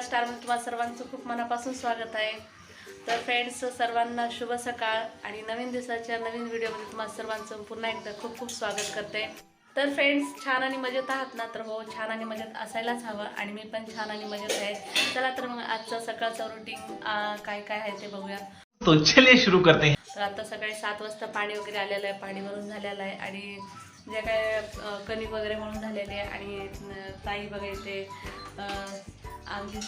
सकाळ स्टारमध्ये तुम्हाला सर्वांचं खूप मनापासून स्वागत आहे. तर फ्रेंड्स सर्वांना शुभ सकाळ आणि नवीन दिवसाच्या नवीन व्हिडिओमध्ये तुम्हाला सर्वांचं पुन्हा एकदा खूप खूप स्वागत करते. तर फ्रेंड्स छान आणि मजेत आहात ना? तर हो छान आणि मजेत असायलाच हवं आणि मी पण छान आणि मजेत आहे. चला तर मग आजचं सकाळचं रुटीन काय काय आहे ते बघूया. तो चलिए शुरू करते हैं. तर आता सकाळी सात वाजता पाणी वगैरे आलेलं आहे पाणी भरून झालेलं आहे आणि जे काय कणिक वगैरे म्हणून झालेली आहे आणि ताई बघा इथे अ, आमची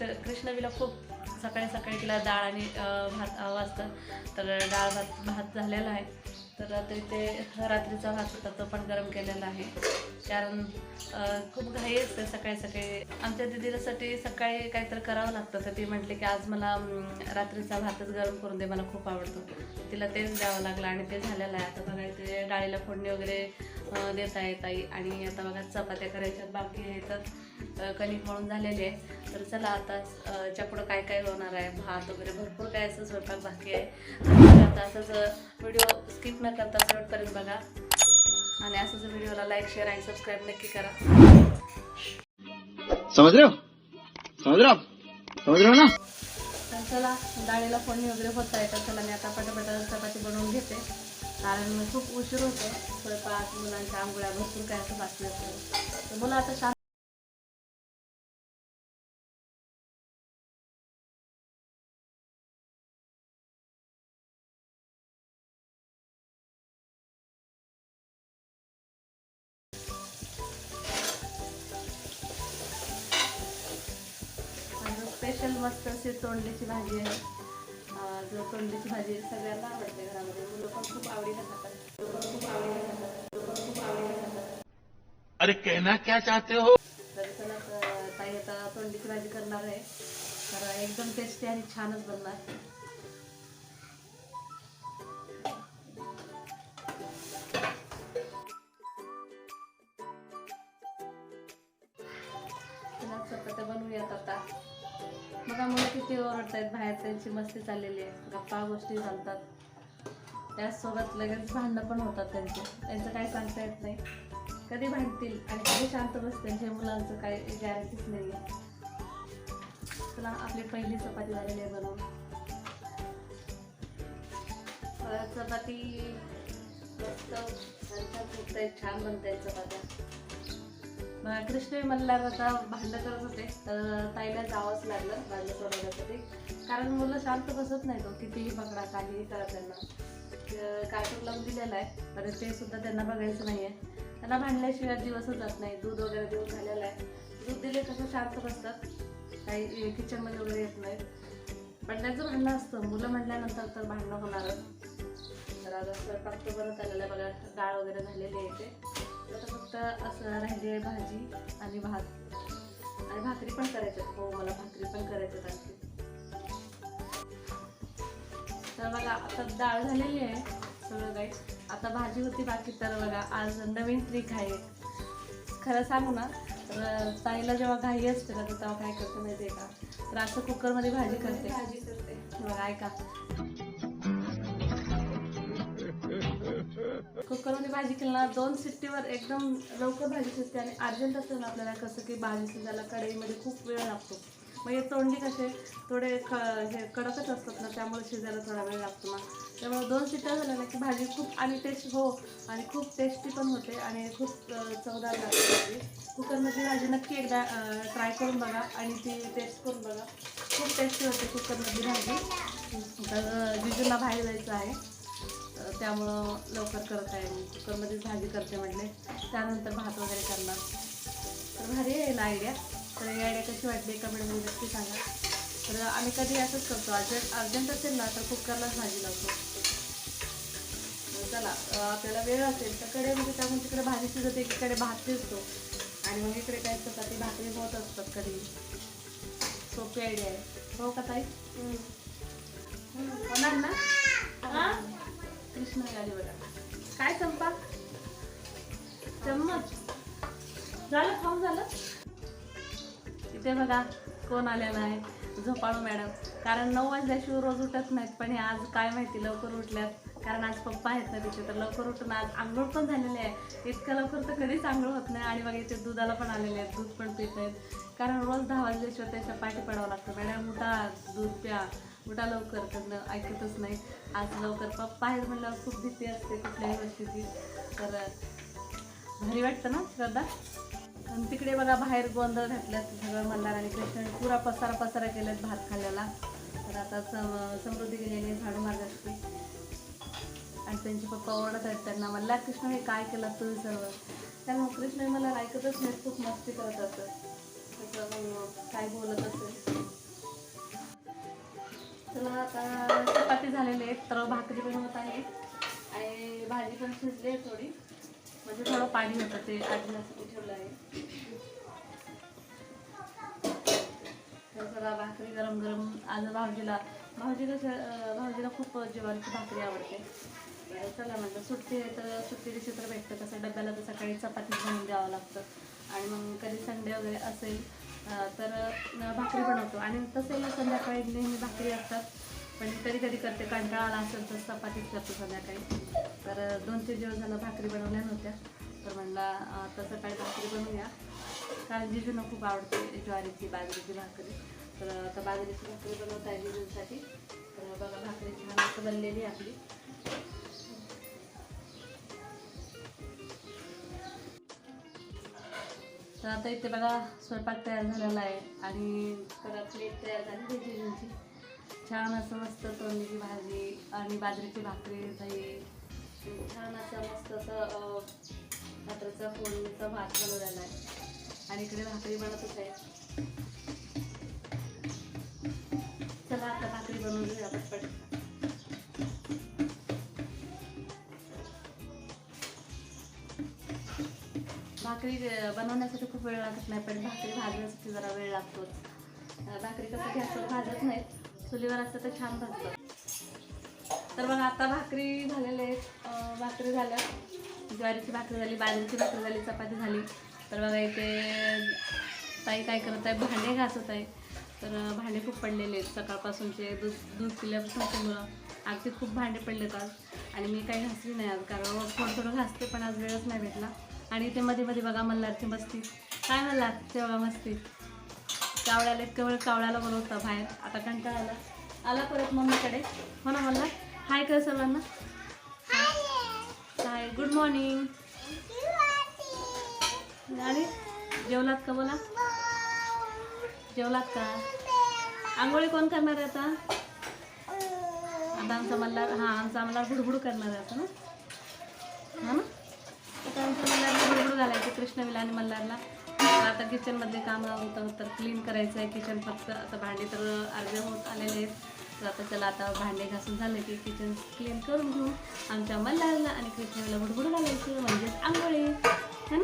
तर कृष्णवीला खूप सकाळी सकाळी तिला डाळ आणि भात हवं तर डाळ भात भात झालेला आहे. तर रात्री ते रात्रीचा भात होता तो पण गरम केलेला आहे. कारण खूप घाई असते सकाळी सकाळी. आमच्या दिदीसाठी सकाळी काहीतरी करावं लागतं तर ती म्हटली की आज मला रात्रीचा भातच गरम करून दे मला खूप आवडतो. तिला तेच द्यावं लागलं आणि ते झालेलं आहे. आता बघा ते डाळीला फोडणी वगैरे देता येत आई आणि आता बघा चपात्या करायच्यात बाकी आहे तर कणिक म्हणून झालेली आहे. तर चला आता पुढं काय काय होणार आहे? भात वगैरे भरपूर काय असं स्वयंपाक बाकी आहे. आता असंच व्हिडिओ स्किप न करता शेवटपर्यंत बघा. आणि असंच व्हिडिओला लाईक शेअर आणि सबस्क्राईब नक्की करा. समझ रहे हो? ना? चला डाळीला फोडणी वगैरे होत आहे. तर चला मी आता पटापट चपाती बनवून घेते. कारण खूप उशीर होतो स्वयंपाक मुलांच्या आंघोळ्या भरपूर काय असं बाकी तर बोला आता शांत स्पेशल मस्त अशी तोंडलीची भाजी आहे. जो भाजी सगळ्यांना आवडते घरामध्ये. मुलं पण खूप आवडीने खातात. पण खूप आवडीने खातात. पण खूप आवडीने खातात. अरे कहना क्या चाहते हो? तर चला ताई आता तोंडलीची भाजी करणार आहे. तर एकदम टेस्टी आणि छानच बनणार. त्यांची मस्ती चाललेली आहे. गप्पा गोष्टी चालतात. त्याचसोबत लगेच भांडणं पण होतात त्यांचे. त्यांचं काही सांगता येत नाही. कधी भांडतील आणि कधी शांत बसतील हे मुलांचं काही गॅरंटीच नाही आहे चला आपली पहिली चपाती झालेली आहे बनवून. चपाती मस्त छान फुगतायत छान बनतायत चपात्या. कृष्ण म्हणल्यावर आता भांडण करत होते. तर ताईला जावंच लागलं भांडण सोडवण्यासाठी. कारण मुलं शांत बसत नाही तो हो, कितीही बघणार काहीही करा त्यांना. कार्टून लावून दिलेला आहे तर ते सुद्धा त्यांना बघायचं नाही आहे त्यांना भांडल्याशिवाय दिवसच जात नाही दूध वगैरे देऊन झालेलं आहे. दूध दिले कसं शांत बसतात. काही किचनमध्ये वगैरे येत नाही पण त्यांचं भांडणं असतं. मुलं म्हटल्यानंतर तर भांडणं होणारच. तर आता स्वयंपाक तो बनत आलेला आहे बघा. डाळ वगैरे झालेली आहे ते आता फक्त असं राहिली आहे भाजी आणि भात. आणि भाकरी पण करायच्यात हो मला भाकरी पण करायच्यात आणखी. तर बघा आता डाळ झालेली आहे सगळं काही. आता भाजी होती बाकी तर बघा आज नवीन ट्रिक आहे. खरं सांगू ना तर ताईला जेव्हा घाई असते ना तर तेव्हा काय करते माहिती आहे का? तर असं कुकरमध्ये भाजी करते. भाजी करते. बघा ऐका. कुकरमध्ये भाजी केली ना दोन सिट्टीवर एकदम लवकर भाजी शिजते आणि अर्जंट असतं ना आपल्याला कसं की भाजी शिजायला कढईमध्ये खूप वेळ लागतो. मग हे तोंडी कसे थोडे ख हे कडकच असतात ना त्यामुळे शिजायला थोडा वेळ लागतो ना. त्यामुळे दोन शिट्ट्या झाल्या ना की भाजी खूप आणि टेस्ट हो आणि खूप टेस्टी पण होते आणि खूप चवदार लागते भाजी. कुकरमधली भाजी नक्की एकदा ट्राय करून बघा आणि ती टेस्ट करून बघा. खूप टेस्टी होते कुकरमधली भाजी. तर जिजूला बाहेर जायचं आहे. त्यामुळं लवकर करत आहे मी. कुकरमध्येच भाजी करते म्हटले. त्यानंतर भात वगैरे करणार. तर भारी आहे ना आयडिया तर ही आयडिया कशी वाटली कमेंटमध्ये नक्की सांगा. तर आम्ही कधी असंच करतो. अर्जंट अर्जंट असेल ना तर कुकरलाच भाजी लावतो. चला आपल्याला वेळ असेल तर कडेमध्ये टाकून तिकडे भाजी शिजत एकीकडे भात शिजतो. आणि मग इकडे काय चपाती भाकरी होत असतात कधी सोपी आयडिया आहे. हो का ताई? होणार कृष्ण आली बघा. काय चंपा? चम्मच. झालं खाऊन झालं? इथे बघा कोण आलेला आहे? झोपाळू मॅडम. कारण नऊ वाजल्याशिवाय रोज उठत नाहीत पण हे आज काय माहिती लवकर उठल्यात. कारण आज पप्पा आहेत ना तिथे तर लवकर उठून आज आंघोळ पण झालेले आहे. इतकं लवकर तर कधीच आंघोळ होत नाही आणि बघा इथे दुधाला पण आलेले आहेत दूध पण पित आहेत. कारण रोज दहा वाजल्याशिवाय त्याच्या पाठी पडावं लागतं. मॅडम उठा दूध प्या. उठा लवकर तर ऐकतच नाही. आज लवकर पप्पा आहेत म्हणल्यावर खूप भीती असते कुठल्याही गोष्टीची. तर भारी वाटतं ना श्रद्धा? आणि तिकडे बघा बाहेर गोंधळ घातल्यात सगळं मल्हार आणि कृष्ण पुरा पसारा पसारा केल्यात भात खाल्ल्याला. तर आता सम समृद्धी गेलेली झाडू मारत आणि त्यांचे पप्पा ओरडत आहेत त्यांना मल्हार कृष्ण हे काय केलं तुम्ही सर्व? त्यांना कृष्ण मला ऐकतच नाही खूप मस्ती करत असत तसं काय बोलत असेल? चला आता चपाती झालेले आहेत तर भाकरी बनवत आहे. आणि भाजी पण शिजली आहे थोडी. म्हणजे थोडं पाणी होतं ते आजीसाठी ठेवलं आहे. तर चला भाकरी गरम गरम आज भाऊजीला भाजीला भाऊजीला खूप ज्वारीची भाकरी आवडते. चला म्हटलं सुट्टी आहे तर सुट्टी दिवशी तर भेटतं. कसं डब्याला तर सकाळी चपाती घेऊन द्यावं लागतं. आणि मग कधी संडे वगैरे असेल तर भाकरी बनवतो. आणि तसंही संध्याकाळी नेहमी भाकरी असतात. पण कधी कधी करते. कंटाळा आला असेल तर चपातीच करतो संध्याकाळी. तर दोन तीन दिवस झालं भाकरी बनवल्या नव्हत्या. तर म्हणला अं, तर सकाळी भाकरी बनवूया. कारण जिजूंना खूप आवडते ज्वारीची बाजरीची भाकरी. तर आता बाजरीची भाकरी बनवत आहे जिजूंसाठी. तर बघा भाकरी छान असं बनलेली आपली. तर आता इथे बघा स्वयंपाक तयार झालेला आहे आणि तर प्लेट तयार झाली आहे जिजूंची छान असं मस्त तोंडीची भाजी आणि बाजरीची भाकरी दही. छान असं मस्त असं अं, फोडणीचा भात बनवलेला आहे. आणि इकडे भाकरी बनतच आहे चला आता भाकरी बनवून घेऊया भाकरी बनवण्यासाठी खूप वेळ लागत नाही पण भाकरी भाजण्यासाठी जरा वेळ लागतो भाकरी कसं गॅसवर भाजत नाहीत चुलीवर असतं तर छान भाजतं तर मग आता भाकरी झालेल्या आहेत. भाकरी झाल्या. ज्वारीची भाकरी झाली बाजरीची भाकरी झाली चपाती झाली. तर बघा इथे ताई काय करत आहे भांडे घासत आहे. तर भांडे खूप पडलेले आहेत. सकाळपासूनचे दूध दूध पिल्यापासून मुलं अगदी खूप भांडे पडलेत आज. आणि मी काही घासली नाही आज कारण मग थोडं थोडं घासते पण आज वेळच नाही भेटला. आणि ते मध्ये मध्ये बघा मल्हारची मस्ती काय मल्हार? ते बघा मस्ती कावळ्याला इतकं वेळ कावळ्याला बोलवतं बाहेर. आता कंटाळा आला. आला परत मम्मीकडे. हो ना मला हाय कर सर्वांना. हाय. गुड मॉर्निंग आणि जेवलात का बोला? जेवलात का? आंघोळी कोण करणार आहे आता? आता आमचा मल्हार हां आमचा आम्हाला बुडबुड करणार आहे आता ना? हा ना? आता आमच्या मल्हारला बुडबुड घालायचे कृष्णविला आणि मल्हारला. आता किचनमधले काम होतं तर क्लीन करायचं आहे किचन फक्त आता भांडे तर अर्धे होत आलेले आहेत. तर आता चला आता भांडे घासून झाले की किचन क्लीन करून घेऊ. आमच्या मल्हारला आणि कृष्णविला बुडबुड घालायचं म्हणजेच आंघोळी. है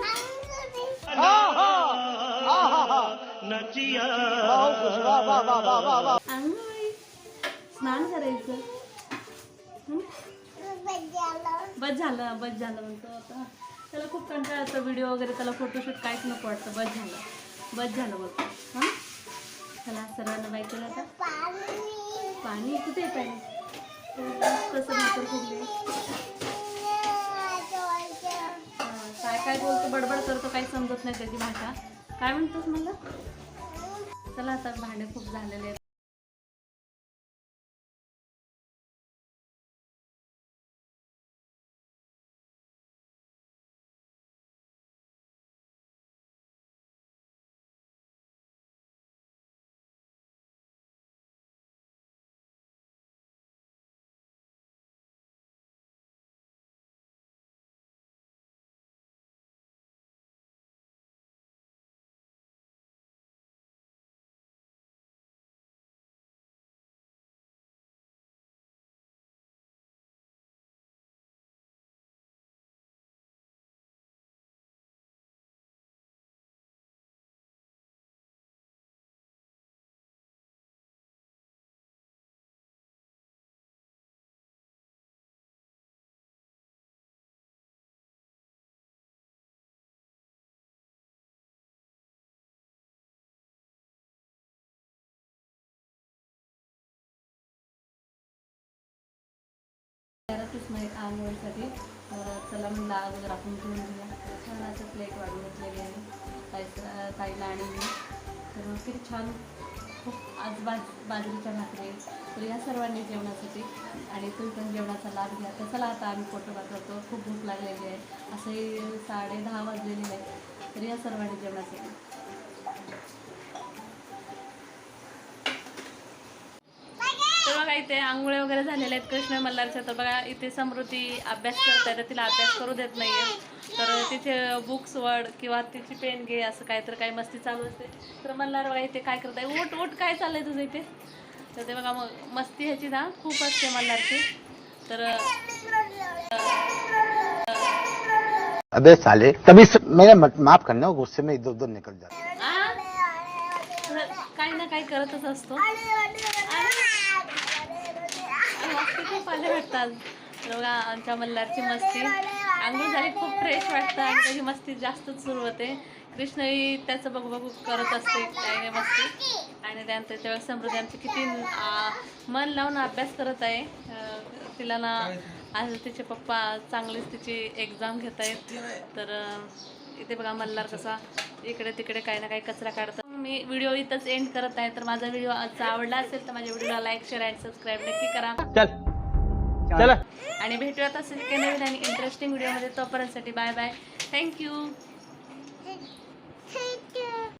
आंघोळी. स्नान करायचं. बस झालं बस झालं म्हणतो आता. त्याला खूप कंटाळा येतो व्हिडिओ वगैरे त्याला फोटोशूट काहीच नको वाटतं. बस झालं. बस झालं बोलतो हां? चला सर्वांना बाय केलं आता. पाणी कुठे पाणी? कसं भाकर काय काय बोलतो बडबड करतो काही समजत नाही त्याची भाषा. काय म्हणतोस मला चला आता भांडे खूप झालेले नाही आंघोळीसाठी तर चला म्हणलं अगोदर आपण घेऊन घेऊया छान असं प्लेट वाढून घेतलेली आहे. ताईचं ताईला आणि मी तर किती छान खूप आज बाज बाजरीच्या भाकरी तर या सर्वांनी जेवणासाठी आणि तुम्ही पण जेवणाचा लाभ घ्या. तर चला आता आम्ही फोटो पाठवतो खूप भूक लागलेली आहे. असंही साडे दहा वाजलेले आहे तर या सर्वांनी जेवणासाठी. बघा इथे आंघोळे वगैरे झालेले आहेत कृष्ण मल्हारच्या तर बघा इथे समृद्धी अभ्यास करत आहे तर तिला अभ्यास करू देत नाहीये. तर तिचे बुक्स वड किंवा तिची पेन घे असं काय तर काही मस्ती चालू असते. तर मल्हार बघा इथे काय करत आहे उठ उठ काय चाललंय तुझं इथे? तर ते बघा मग मस्ती ह्याची ना खूप असते मल्हारची. तर अबे साले तभी स- मेरे माफ करना गुस्से में इधर उधर निकल जाता। काही ना काही करतच असतो. मस्ती खूप आले वाटतात बघा आमच्या मल्हारची मस्ती. अंघोळ झाली खूप फ्रेश वाटतं. आणि त्याची मस्ती जास्तच सुरू होते. कृष्णही त्याचं बघू बघू करत असते त्याने मस्ती. आणि त्यानंतर त्यावेळेस समृद्धी आमची किती मन लावून अभ्यास करत आहे. तिला ना आज तिचे पप्पा चांगलीच तिची एक्झाम घेत आहेत तर इथे बघा मल्हार कसा इकडे तिकडे काही ना काही कचरा काढतात मी व्हिडिओ इथंच एंड करत आहे. तर माझा व्हिडिओ आजचा आवडला असेल तर माझ्या व्हिडिओला लाईक शेअर आणि सबस्क्राईब नक्की करा. चल. चल. आणि भेटूयात असेल काही नवीन आणि इंटरेस्टिंग व्हिडिओमध्ये तोपर्यंतसाठी बाय बाय थँक्यू